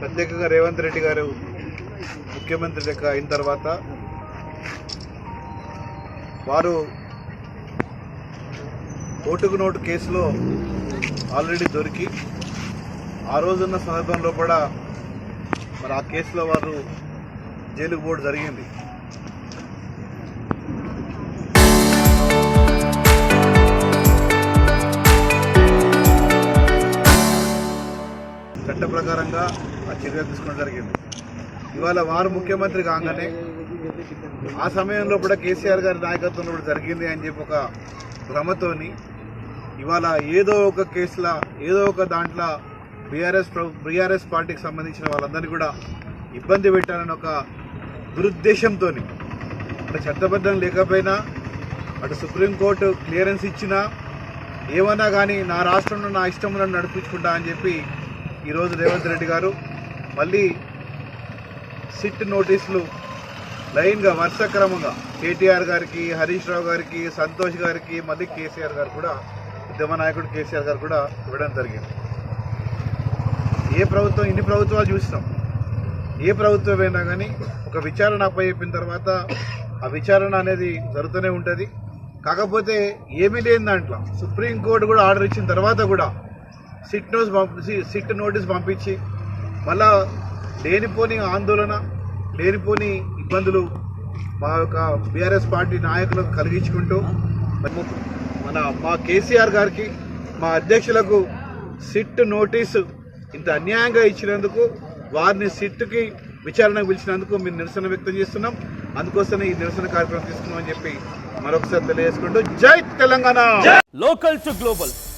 ప్రత్యేకంగా రేవంత్ రెడ్డి గారు ముఖ్యమంత్రి లెక్క అయిన తర్వాత వారు ఓటుకు నోటు కేసులో ఆల్రెడీ దొరికి ఆ రోజున్న సందర్భంలో కూడా మరి ఆ కేసులో వారు జైలుకు పోవడం జరిగింది. చట్ట ప్రకారంగా ఆ చర్య తీసుకోవడం జరిగింది. ఇవాళ వారు ముఖ్యమంత్రి కాగానే ఆ సమయంలో కూడా కేసీఆర్ గారి నాయకత్వంలో కూడా జరిగింది అని చెప్పి ఒక భ్రమతోని ఇవాళ ఏదో ఒక కేసులో ఏదో ఒక దాంట్లో బీఆర్ఎస్ బీఆర్ఎస్ పార్టీకి సంబంధించిన వాళ్ళందరినీ కూడా ఇబ్బంది పెట్టాలని ఒక దురుద్దేశంతో అంటే చట్టబద్ధం లేకపోయినా అటు సుప్రీంకోర్టు క్లియరెన్స్ ఇచ్చినా ఏమన్నా కానీ నా రాష్ట్రంలో నా ఇష్టంలో నన్ను నడిపించుకుంటా అని చెప్పి ఈరోజు రేవంత్ రెడ్డి గారు మళ్ళీ సిట్ నోటీసులు లైన్గా వరుస క్రమంగా కేటీఆర్ గారికి హరీష్ రావు గారికి సంతోష్ గారికి మళ్ళీ కేసీఆర్ గారు కూడా ఉద్యమ నాయకుడు కేసీఆర్ గారు కూడా ఇవ్వడం జరిగింది. ఏ ప్రభుత్వం ఇన్ని ప్రభుత్వాలు చూసినాం. ఏ ప్రభుత్వం అయినా కానీ ఒక విచారణ అప్పచెప్పిన తర్వాత ఆ విచారణ అనేది జరుగుతూనే ఉంటుంది. కాకపోతే ఏమీ లేని దాంట్లో సుప్రీంకోర్టు కూడా ఆర్డర్ ఇచ్చిన తర్వాత కూడా సిట్ నోస్ పంపి సిట్ నోటీస్ పంపించి మళ్ళా లేనిపోని ఆందోళన లేనిపోని ఇబ్బందులు మా యొక్క బీఆర్ఎస్ పార్టీ నాయకులకు కలిగించుకుంటూ మన మా కేసీఆర్ గారికి మా అధ్యక్షులకు సిట్ నోటీసు ఇంత అన్యాయంగా ఇచ్చినందుకు వారిని సిట్కి విచారణకు పిలిచినందుకు మేము నిరసన వ్యక్తం చేస్తున్నాం. అందుకోసమే ఈ నిరసన కార్యక్రమం తీసుకున్నామని చెప్పి మరొకసారి తెలియజేసుకుంటూ జై Telangana! Local to global